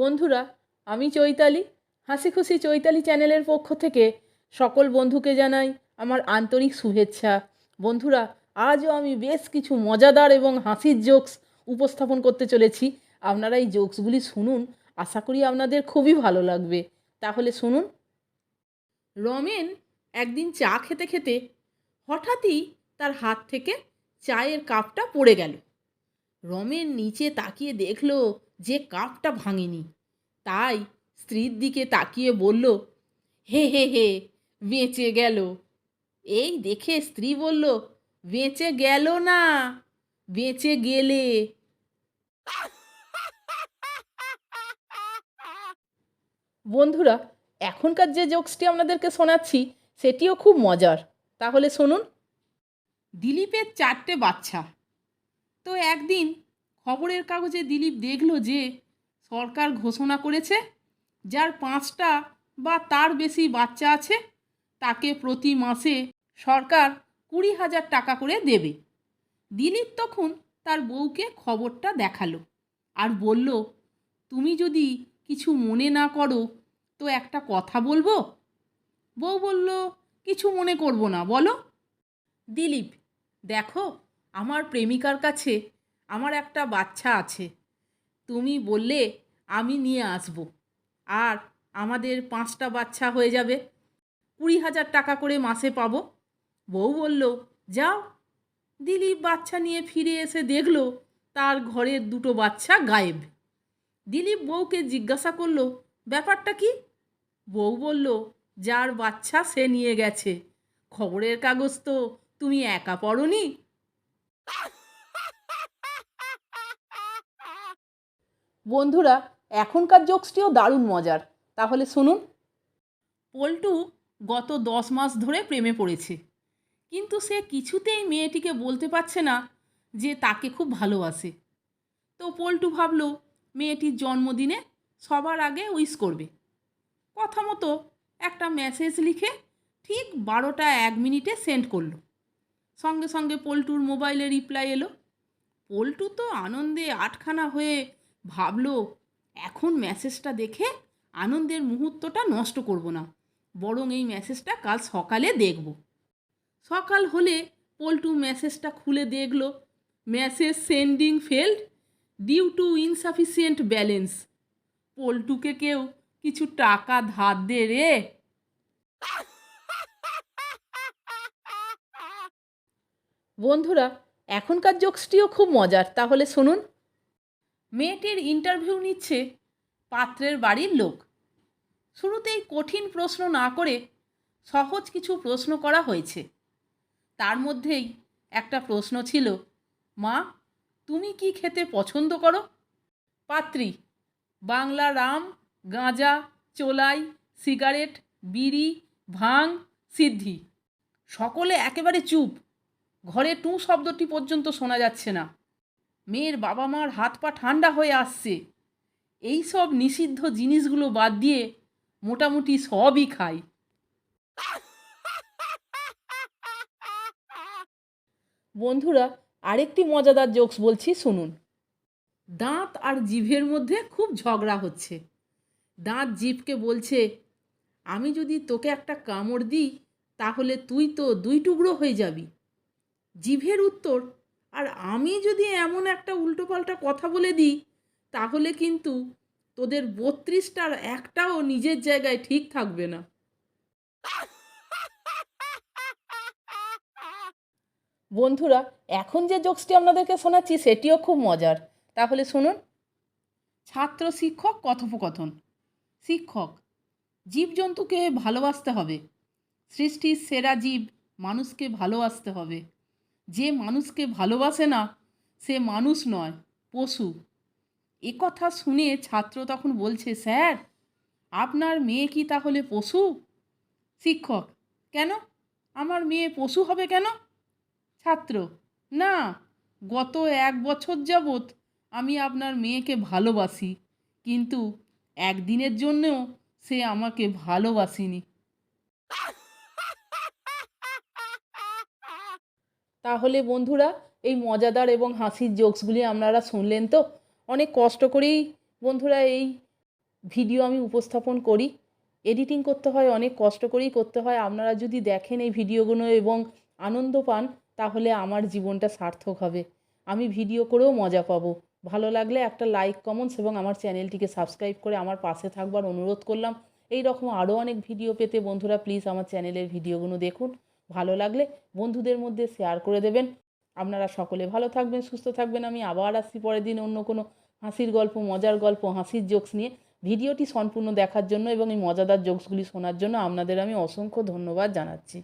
বন্ধুরা, আমি চৈতালি। হাসি খুশি চৈতালি চ্যানেলের পক্ষ থেকে সকল বন্ধুকে জানাই আমার আন্তরিক শুভেচ্ছা। বন্ধুরা, আজও আমি বেশ কিছু মজাদার এবং হাসির জোকস উপস্থাপন করতে চলেছি। আপনারা এই জোকসগুলি শুনুন, আশা করি আপনাদের খুবই ভালো লাগবে। তাহলে শুনুন। রমেন একদিন চা খেতে খেতে হঠাৎই তার হাত থেকে চায়ের কাপটা পড়ে গেল। রমেন নিচে তাকিয়ে দেখল যে কাপটা ভাঙেনি। তাই স্ত্রীর দিকে তাকিয়ে বলল, হে হে হে, বেঁচে গেল। এই দেখে স্ত্রী বলল, বেঁচে গেল না, বেঁচে গেলে। বন্ধুরা, এখনকার যে জোকসটি আপনাদেরকে শোনাচ্ছি, সেটিও খুব মজার। তাহলে শুনুন। দিলীপের চারটে বাচ্চা। তো একদিন খবরের কাগজে দিলীপ দেখল যে সরকার ঘোষণা করেছে যার পাঁচটা বা তার বেশি বাচ্চা আছে, তাকে প্রতি মাসে সরকার কুড়ি হাজার টাকা করে দেবে। দিলীপ তখন তার বউকে খবরটা দেখাল আর বলল, তুমি যদি কিছু মনে না করো তো একটা কথা বলব? বউ বলল, কিছু মনে করব না, বলো। দিলীপ, দেখো, আমার প্রেমিকার কাছে আমার একটা বাচ্চা আছে তুমি বললে আমি নিয়ে আসব। আর আমাদের পাঁচটা বাচ্চা হয়ে যাবে। কুড়ি হাজার টাকা করে মাসে পাবো। বউ বলল, যাও। দিলীপ বাচ্চা নিয়ে ফিরে এসে দেখল, তার ঘরের দুটো বাচ্চা গায়েব। দিলীপ বউকে জিজ্ঞাসা করল, ব্যাপারটা কি? বউ বলল, যার বাচ্চা সে নিয়ে গেছে। খবরের কাগজ তো তুমি একা পড়নি? বন্ধুরা, এখনকার জোকসটিও দারুণ মজার। তাহলে শুনুন। পল্টু গত দশ মাস ধরে প্রেমে পড়েছে। কিন্তু সে কিছুতেই মেয়েটিকে বলতে পারছে না যে তাকে খুব ভালোবাসে। তো পল্টু ভাবলো, মেয়েটির জন্মদিনে সবার আগে উইশ করবে। কথা মতো একটা মেসেজ লিখে ঠিক বারোটা এক মিনিটে সেন্ড করল। সঙ্গে সঙ্গে পল্টুর মোবাইলে রিপ্লাই এলো, পল্টু তো আনন্দে আটখানা হয়ে ভাবলো, এখন মেসেজটা দেখে আনন্দের মুহূর্তটা নষ্ট করব না, বরং এই মেসেজটা কাল সকালে দেখব। সকাল হলে পল্টু মেসেজটা খুলে দেখল message sending failed due to insufficient balance পল্টুকে কেউ কিছু টাকা ধার দে রে। বন্ধুরা, এখনকার জোকসটিও খুব মজার, তাহলে শুনুন। মেয়েটির ইন্টারভিউ নিচ্ছে পাত্রের বাড়ির লোক। শুরুতেই কঠিন প্রশ্ন না করে সহজ কিছু প্রশ্ন করা হয়েছে। তার মধ্যেই একটা প্রশ্ন ছিল, মা, তুমি কি খেতে পছন্দ করো? পাত্রী, বাংলা রাম, গাঁজা, চোলাই, সিগারেট, বিড়ি, ভাং, সিদ্ধি। সকলে একেবারে চুপ। ঘরে টু শব্দটি পর্যন্ত শোনা যাচ্ছে না। মেয়ের বাবা মার হাত পা ঠান্ডা হয়ে আসছে। এই সব নিষিদ্ধ জিনিসগুলো বাদ দিয়ে মোটামুটি সবই খায় বন্ধুরা, আরেকটি মজাদার জোকস বলছি, শুনুন। দাঁত আর জিভের মধ্যে খুব ঝগড়া হচ্ছে। দাঁত জিভকে বলছে, আমি যদি তোকে একটা কামড় দিই, তাহলে তুই তো দুই টুকরো হয়ে যাবি। জিভের উত্তর আর আমি যদি এমন একটা উল্টোপাল্টা কথা বলে দিই, তাহলে কিন্তু তোদের বত্রিশটার একটাও নিজের জায়গায় ঠিক থাকবে না। বন্ধুরা, এখন যে জোকসটি আপনাদেরকে শোনাচ্ছি, সেটিও খুব মজার। তাহলে শুনুন। ছাত্র শিক্ষক কথোপকথন। শিক্ষক, জীবজন্তুকে ভালোবাসতে হবে। সৃষ্টির সেরা জীব মানুষকে ভালোবাসতে হবে। যে মানুষকে ভালোবাসে না, সে মানুষ নয়, পশু। এ কথা শুনে ছাত্র তখন বলছে, স্যার, আপনার মেয়ে কি তাহলে পশু? শিক্ষক। কেন? আমার মেয়ে পশু হবে কেন? ছাত্র। না, গত এক বছর যাবৎ আমি আপনার মেয়েকে ভালোবাসি, কিন্তু একদিনের জন্যও সে আমাকে ভালোবাসিনি। তাহলে বন্ধুরা, এই মজাদার এবং হাসির জোকসগুলি আপনারা শুনলেন তো? অনেক কষ্ট করেই বন্ধুরা এই ভিডিও আমি উপস্থাপন করি। এডিটিং করতে হয়, অনেক কষ্ট করেই করতে হয়। আপনারা যদি দেখেন এই ভিডিওগুলো এবং আনন্দ পান, তাহলে আমার জীবনটা সার্থক হবে। আমি ভিডিও করেও মজা পাবো। ভালো লাগলে একটা লাইক কমেন্টস এবং আমার চ্যানেলটিকে সাবস্ক্রাইব করে আমার পাশে থাকবার অনুরোধ করলাম। এই রকম আরও অনেক ভিডিও পেতে বন্ধুরা প্লিজ আমার চ্যানেলের ভিডিওগুলো দেখুন। ভালো লাগলে বন্ধুদের মধ্যে শেয়ার করে দেবেন। আপনারা সকলে ভালো থাকবেন, সুস্থ থাকবেন। আমি আবার আসছি পরের দিন অন্য কোনো হাসির গল্প, মজার গল্প, হাসির জোকস নিয়ে। ভিডিওটি সম্পূর্ণ দেখার জন্য এবং এই মজাদার জোকসগুলি শোনার জন্য আপনাদের আমি অসংখ্য ধন্যবাদ জানাচ্ছি।